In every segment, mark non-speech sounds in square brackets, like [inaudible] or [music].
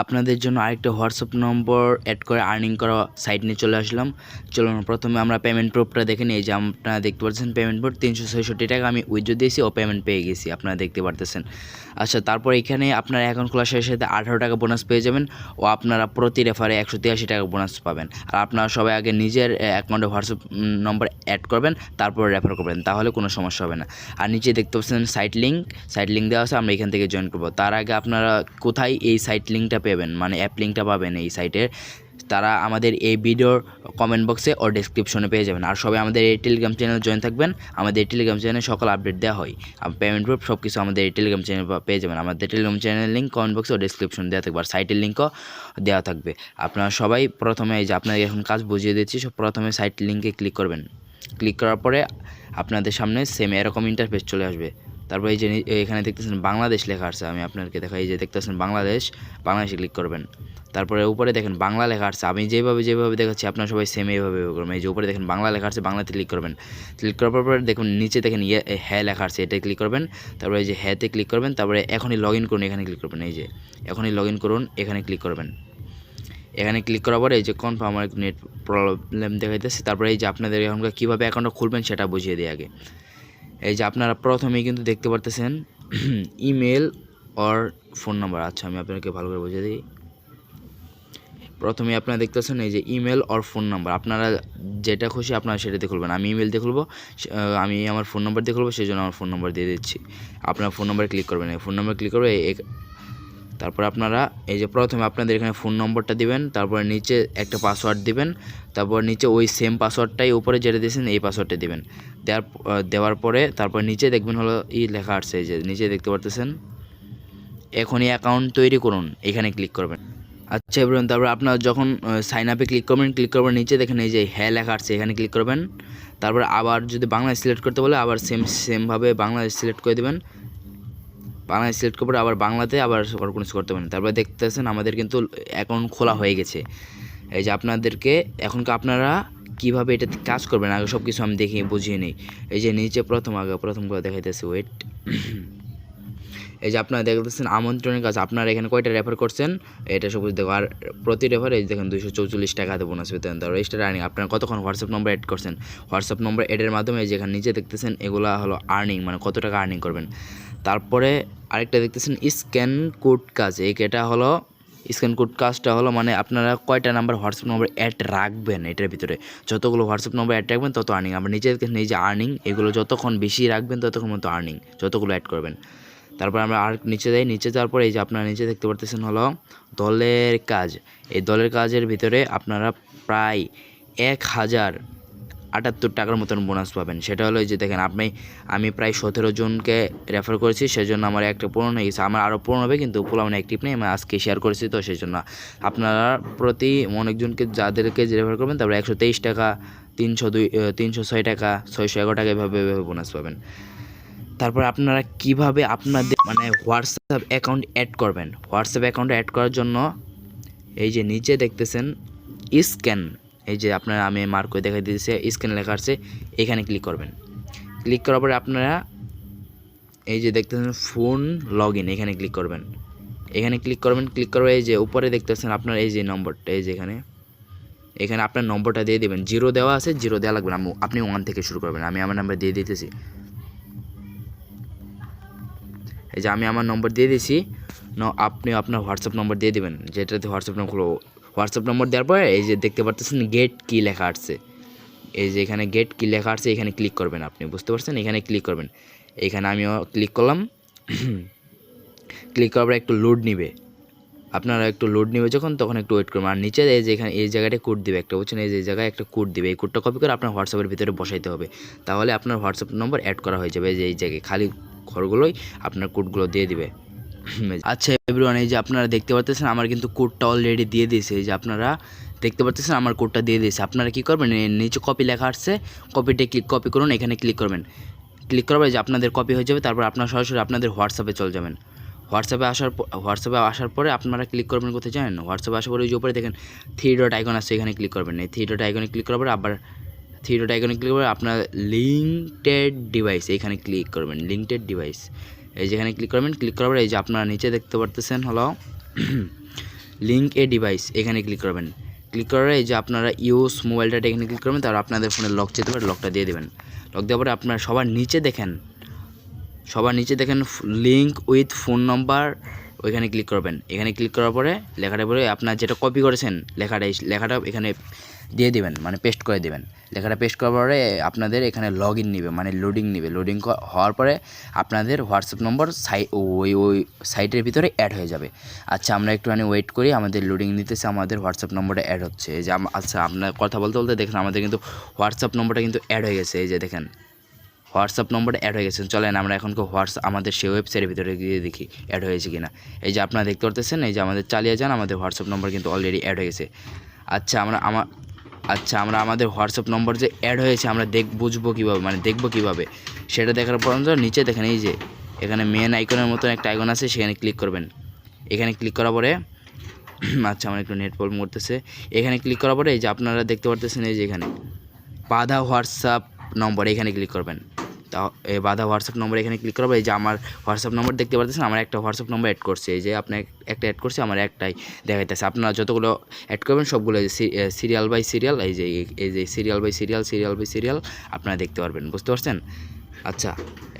আপনাদের জন্য আরেকটা হোয়াটসঅ্যাপ নম্বর অ্যাড করে আর্নিং করা সাইট নিয়ে চলে আসলাম। চলুন, প্রথমে আমরা পেমেন্ট প্রুফটা দেখে নিই। যে আপনারা দেখতে পাচ্ছেন পেমেন্ট প্রুফ তিনশো ছয়ষট্টি টাকা। আমি উইথড্র দিয়েছি, ও পেমেন্ট পেয়ে গেছি। আপনারা দেখতে পারতেছেন। আচ্ছা তারপর এখানে আপনার অ্যাকাউন্ট খোলার সাথে সাথে আঠারো টাকা বোনাস পেয়ে যাবেন ও আপনারা প্রতি রেফারে একশো তিরাশি টাকা বোনাস পাবেন। আর আপনারা সবাই আগে নিজের অ্যাকাউন্টে হোয়াটসঅ্যাপ নম্বর অ্যাড করবেন, তারপর রেফার করবেন। তাহলে কোনো সমস্যা হবে না। আর নিচে দেখতে পাচ্ছেন সাইট লিঙ্ক সাইট লিঙ্ক দেওয়া আছে, আমরা এখান থেকে জয়েন করব। তার আগে আপনারা কোথায় এই সাইট লিঙ্কটা পাবেন মানে অ্যাপ লিঙ্কটা পাবেন এই সাইটের তারা আমাদের এই ভিডিওর কমেন্ট বক্সে ও ডেসক্রিপশনে পেয়ে যাবেন। আর সবাই আমাদের এই টেলিগ্রাম চ্যানেল জয়েন থাকবেন। আমাদের এই টেলিগ্রাম চ্যানেলে সকল আপডেট দেওয়া হয়। আর পেমেন্ট প্রুফ সব কিছু আমাদের এই টেলিগ্রাম চ্যানেল পেয়ে যাবেন। আমাদের টেলিগ্রাম চ্যানেল লিঙ্ক কমেন্ট বক্সে ও ডেসক্রিপশন দেওয়া থাকবে। আর সাইটের লিঙ্কও দেওয়া থাকবে। আপনারা সবাই প্রথমে এই যে আপনাদের এখন কাজ বুঝিয়ে দিচ্ছি, সব প্রথমে সাইট লিঙ্কে ক্লিক করবেন। ক্লিক করার পরে আপনাদের সামনে সেম এরকম ইন্টারফেস চলে আসবে। তারপর এই যে এখানে দেখতেছেন বাংলাদেশ লেখা আছে, আমি আপনাদেরকে দেখাই, এই যে দেখতেছেন বাংলাদেশ, বাংলাদেশে ক্লিক করবেন। তারপরে উপরে দেখেন বাংলা লেখা আছে, আমি যেভাবে যেভাবে দেখাচ্ছি, আপনার সবাই সেম এইভাবে করবেন। এই যে উপরে দেখেন বাংলা লেখা আছে, বাংলাতে ক্লিক করবেন। ক্লিক করার পরে দেখুন, নিচে দেখেন ইয়ে হ্যাঁ লেখা আছে এটা ক্লিক করবেন। তারপরে এই যে হ্যাঁতে ক্লিক করবেন, তারপরে এখনই লগ ইন করুন, এখানে ক্লিক করবেন। এই যে এখনই লগ ইন করুন, এখানে ক্লিক করবেন। এখানে ক্লিক করার পরে এই যে কনফার্ম নেট প্রবলেম দেখাইতেছে। তারপরে এই যে আপনাদের এখনকার কীভাবে অ্যাকাউন্টটা খুলবেন সেটা বুঝিয়ে দিই আগে। এই যে আপনারা প্রথমেই কিন্তু দেখতে পারতেছেন [clears throat] ইমেল অর ফোন নাম্বার। আচ্ছা আমি আপনাকে ভালো করে বুঝিয়ে দিই। প্রথমে আপনারা দেখতেছেন এই যে ইমেল অর ফোন নাম্বার। আপনারা যেটা খুশি আপনারা সেটা খুলবেন। আমি ইমেল দিয়ে আমি আমার ফোন নাম্বার দিয়ে সেই জন্য আমার ফোন নাম্বার দিয়ে দিচ্ছি। আপনার ফোন নাম্বার ক্লিক করবেন। ফোন নাম্বার ক্লিক করবে তারপর আপনারা এই যে প্রথমে আপনাদের এখানে ফোন নম্বরটা দিবেন, তারপরে নিচে একটা পাসওয়ার্ড দিবেন, তারপর নিচে ওই সেম পাসওয়ার্ডটাই উপরে যেটা দিয়েছেন, এই পাসওয়ার্ডটা দিবেন। দেওয়ার দেওয়ার পরে তারপর নিচে দেখবেন হলো ই লেখা আসছে এই যে নিচে দেখতে পারতেছেন। এখনই অ্যাকাউন্ট তৈরি করুন, এখানে ক্লিক করবেন। আচ্ছা এবার তারপর আপনার যখন সাইন আপে ক্লিক করবেন ক্লিক করবেন নিচে দেখেন এই যে হ্যাঁ লেখা আসছে এখানে ক্লিক করবেন। তারপর আবার যদি বাংলাদেশ সিলেক্ট করতে বলে, আবার সেম সেমভাবে বাংলাদেশ সিলেক্ট করে দেবেন। বাংলাদেশ সিলেক্ট পর আবার বাংলাতে আবার কিছু করতে পারেন তারপরে দেখতেছেন আমাদের কিন্তু অ্যাকাউন্ট খোলা হয়ে গেছে। এই যে আপনাদেরকে, এখনকে আপনারা কীভাবে এটাতে কাজ করবেন? আগে সব কিছু আমি দেখি, বুঝিয়ে নিই। এই যে নিচে প্রথম, আগে প্রথম করে দেখাইতেছে ওয়েট এই যে আপনারা দেখতেছেন আমন্ত্রণের কাজ, আপনারা এখানে কয়টা রেফার করছেন? এটা সবুজ দেখো, আর প্রতি রেফার এই দেখেন দুশো চৌচল্লিশ টাকাতে বোনাস পেতেন তারপর এক্সট্রা আর্নিং আপনারা কতক্ষণ হোয়াটসঅ্যাপ নম্বর অ্যাড করছেন? হোয়াটসঅ্যাপ নম্বর অ্যাডের মাধ্যমে যেখানে নিচে দেখতেছেন, এগুলো হলো আর্নিং মানে কত টাকা আর্নিং করবেন? তারপরে আরেকটা দেখতেছেন স্ক্যান কোড কাজ এটা হলো, স্ক্যান কোড কাজটা হলো মানে আপনারা কয়টা নাম্বার হোয়াটসঅ্যাপ নম্বর অ্যাড রাখবেন এটার ভিতরে। যতগুলো হোয়াটসঅ্যাপ নম্বর অ্যাড রাখবেন তত আর্নিং দেখেন এই যে আর্নিং এগুলো যতক্ষণ বেশি রাখবেন ততক্ষণ মতো আর্নিং যতগুলো অ্যাড করবেন। তারপর আমরা আর নিচে যাই, নিচে যাওয়ার পরে এই যে আপনারা নিচে দেখতে পারতেছেন হলো দলের কাজ, এই দলের কাজের ভিতরে আপনারা প্রায় এক হাজার আটাত্তর টাকার মতন বোনাস পাবেন। সেটা হলো যে দেখেন, আপনি, আমি প্রায় সতেরো জনকে রেফার করেছি, সেজন্য আমার একটা পূরণ হয়ে গেছে। আমার আরও পূরণ হবে, কিন্তু পোলামনে অ্যাক্টিভ নেই, আমি আজকে শেয়ার করেছি, তো সেই জন্য আপনারা প্রতি অনেকজনকে যাদেরকে রেফার করবেন, তারপরে একশো তেইশ টাকা, তিনশো দুই তিনশো ছয় টাকা, ছয়শো এগারো টাকা এভাবে এভাবে বোনাস পাবেন। তারপর আপনারা কীভাবে আপনাদের মানে হোয়াটসঅ্যাপ অ্যাকাউন্ট অ্যাড করবেন? হোয়াটসঅ্যাপ অ্যাকাউন্ট অ্যাড করার জন্য এই যে নিচে দেখতেছেন স্ক্যান এই যে আপনারা আমি মার্ক করে দেখাই দিয়েছে স্ক্যান লেখা আছে, এখানে ক্লিক করবেন। ক্লিক করার পরে আপনারা এই যে দেখতেছেন ফোন লগ এখানে ক্লিক করবেন। এখানে ক্লিক করবেন ক্লিক করবে এই যে উপরে দেখতেছেন আপনার এই যে নম্বরটা, এই যে এখানে। এখানে আপনার নম্বরটা দিয়ে দেবেন। জিরো দেওয়া আছে জিরো দেওয়া লাগবে না। আপনি ওয়ান থেকে শুরু করবেন। আমি আমার নাম্বার দিয়ে দিতেছি। এই যে আমি আমার নম্বর দিয়ে দিয়েছি ন আপনি আপনার হোয়াটসঅ্যাপ নম্বর দিয়ে দেবেন। যেটাতে হোয়াটসঅ্যাপ নম্বর হোয়াটসঅ্যাপ নম্বর দেওয়ার পরে এই যে দেখতে পারতেছেন গেট কি লেখা আসছে। এই যে এখানে গেট কি লেখা আসছে, এখানে ক্লিক করবেন আপনি, বুঝতে পারছেন? এখানে ক্লিক করবেন। এখানে আমিও ক্লিক করলাম। ক্লিক করার পরে একটু লোড নিবে। আপনারা একটু লোড নেবে যখন, তখন একটু ওয়েট করবেন। আর নিচে এই যে এখানে, এই জায়গাটা কোড দিবে একটা, বুঝছেন? এই যে জায়গায় একটা কোড দিবে। এই কোডটা কপি করে আপনার হোয়াটসঅ্যাপের ভিতরে বসাইতে হবে। তাহলে আপনার হোয়াটসঅ্যাপ নম্বর অ্যাড করা হয়ে যাবে যে এই জায়গায়, খালি ঘরগুলোই আপনার কোডগুলো দিয়ে দিবে। [clears throat] আচ্ছা এভরিওয়ান এই যে আপনারা দেখতে পাচ্ছেন আমার কিন্তু কোডটা অলরেডি দিয়ে দিয়েছে। এই যে আপনারা দেখতে পাচ্ছেন আমার কোডটা দিয়ে দিয়েছে। আপনারা কি করবেন নিচে কপি লেখা আসছে কপিতে ক্লিক কপি করুন, এখানে ক্লিক করবেন। ক্লিক পরে যে আপনাদের কপি হয়ে যাবে, তারপর আপনারা সরাসরি আপনাদের হোয়াটসঅ্যাপে চলে যাবেন। হোয়াটসঅ্যাপে আসার হোয়াটসঅ্যাপে আসার পরে আপনারা ক্লিক করবেন কোথায় জানেন? হোয়াটসঅ্যাপে আসার পরে ওই যে উপরে দেখেন থ্রি ডট আইকন আছে, এখানে ক্লিক করবেন। এই থ্রি ডট আইকনে ক্লিক করার পরে আবার থ্রি ডট আইকনে ক্লিক করে আপনার লিঙ্কটেড ডিভাইস এখানে ক্লিক করবেন। লিঙ্কটেড ডিভাইস এই যেখানে ক্লিক করবেন ক্লিক করার পরে এই যে আপনারা নিচে দেখতে পারতেছেন হলো লিঙ্ক এ ডিভাইস এখানে ক্লিক করবেন। ক্লিক করার এই যে আপনারা ইউস মোবাইল এখানে ক্লিক করবেন তারপর আপনাদের ফোনের লক যেতে পারে লকটা দিয়ে দেবেন। লক দেওয়ার পরে আপনারা সবার নিচে দেখেন, সবার নিচে দেখেন লিঙ্ক উইথ ফোন নাম্বার ওইখানে ক্লিক করবেন। এখানে ক্লিক করার পরে লেখাটা পরে আপনার যেটা কপি করেছেন, লেখাটা লেখাটা এখানে দিয়ে দেবেন মানে পেস্ট করে দেবেন। লেখাটা পেস্ট করার পরে আপনাদের এখানে লগ ইন নেবে মানে লোডিং নেবে। লোডিং হওয়ার পরে আপনাদের হোয়াটসঅ্যাপ নম্বর সাই ওই ওই সাইটের ভিতরে অ্যাড হয়ে যাবে। আচ্ছা আমরা একটুখানি ওয়েট করি, আমাদের লোডিং নিতেছে, আমাদের হোয়াটসঅ্যাপ নম্বরটা অ্যাড হচ্ছে। যে আচ্ছা আপনার কথা বলতে বলতে দেখেন, আমাদের কিন্তু হোয়াটসঅ্যাপ নম্বরটা কিন্তু অ্যাড হয়ে গেছে, এই যে দেখেন। হোয়াটসঅ্যাপ নম্বরটা অ্যাড হয়ে গেছে চলেন আমরা এখন হোয়াটসঅ্যাপ আমাদের সেই ওয়েবসাইটের ভিতরে গিয়ে দেখি, অ্যাড হয়েছে কিনা। এই যে আপনারা দেখতে পারতেছেন, এই যে আমাদের চালিয়ে যান, আমাদের হোয়াটসঅ্যাপ নম্বর কিন্তু অলরেডি অ্যাড হয়ে গেছে। আচ্ছা আমরা আমার আচ্ছা আমরা আমাদের হোয়াটসঅ্যাপ নম্বর যে অ্যাড হয়েছে, আমরা দেখ, বুঝব কীভাবে মানে দেখব কীভাবে? সেটা দেখার পর নিচে দেখেন, এই যে, এখানে মেন আইকনের মতন একটা আইকন আছে, সেখানে ক্লিক করবেন। এখানে ক্লিক করার পরে [clears throat] আচ্ছা আমার একটু নেট প্রবলেম করতেছে এখানে ক্লিক করার পরে, এই যে আপনারা দেখতে পারতেছেন, এই যে এখানে। বাধা হোয়াটসঅ্যাপ নম্বর, এখানে ক্লিক করবেন। তা বাধা হোয়াটসঅ্যাপ নম্বর এখানে ক্লিক করব এই যে আমার হোয়াটসঅ্যাপ নম্বর দেখতে পারতেছেন, আমার একটা হোয়াটসঅ্যাপ নম্বর অ্যাড করছে। এই যে আপনি একটা অ্যাড করছে, আমার একটাই দেখাইতেছে। আপনারা যতগুলো অ্যাড করবেন, সবগুলো সিরিয়াল বাই সিরিয়াল এই যে এই যে serial by serial serial by serial আপনারা দেখতে পারবেন। বুঝতে পারছেন? আচ্ছা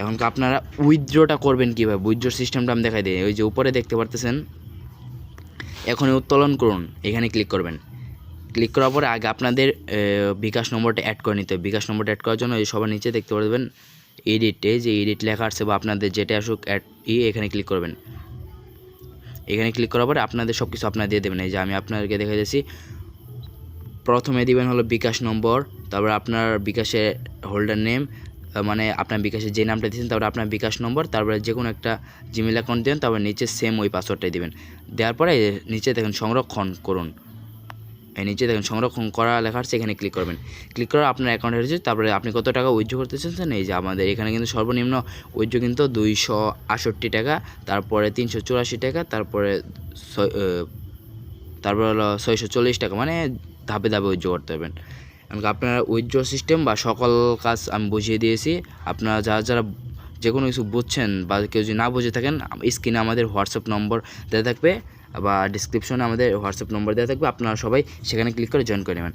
এখন আপনারা উইথড্রটা করবেন কীভাবে? উইথড্র সিস্টেমটা আমি দেখাই দিই। ওই যে উপরে দেখতে পারতেছেন, এখনই উত্তোলন করুন, এখানে ক্লিক করবেন। ক্লিক করার পরে আগে আপনাদের বিকাশ নম্বরটা অ্যাড করে নিতে হবে। বিকাশ নম্বরটা অ্যাড করার জন্য সবার নিচে দেখতে পারবেন এডিটে যে এডিট লেখা আছে বা আপনাদের যেটা আসুক অ্যাড ই এখানে ক্লিক করবেন। এখানে ক্লিক করার পরে আপনাদের সব কিছু আপনারা দিয়ে দেবেন। এই যে আমি আপনাদেরকে দেখে দিয়েছি। প্রথমে দিবেন হলো বিকাশ নম্বর, তারপর আপনার বিকাশের হোল্ডার নেম মানে আপনার বিকাশে যে নামটা দিয়েছেন, তারপরে আপনার বিকাশ নম্বর, তারপরে যে কোনো একটা জিমেল অ্যাকাউন্ট দেবেন, তারপরে নিচে সেম ওই পাসওয়ার্ডটাই দেবেন। দেওয়ার পরে নিচে দেখেন সংরক্ষণ করুন। নিচে দেখেন, সংরক্ষণ করা লেখা আছে, এখানে ক্লিক করবেন। ক্লিক করে আপনার অ্যাকাউন্টে রয়েছে, তারপরে আপনি কত টাকা উইথড্র করতে চাচ্ছেন, এই যে আমাদের এখানে কিন্তু সর্বনিম্ন উইথড্র কিন্তু দুইশো আষট্টি টাকা, তারপরে তিনশো চুরাশি টাকা, তারপরে তারপরে হলো ছয়শো চল্লিশ টাকা মানে ধাপে ধাপে উইথড্র করতে পারবেন। এমনকি আপনারা উইথড্র সিস্টেম বা সকল কাজ আমি বুঝিয়ে দিয়েছি, আপনারা যারা যারা যে কোনো কিছু বুঝছেন বা কেউ যদি না বুঝে থাকেন, স্ক্রিনে আমাদের হোয়াটসঅ্যাপ নম্বর দেওয়া থাকবে বা ডিসক্রিপশনে আমাদের হোয়াটসঅ্যাপ নম্বর দেওয়া থাকবে, আপনারা সবাই সেখানে ক্লিক করে জয়েন করে নেবেন।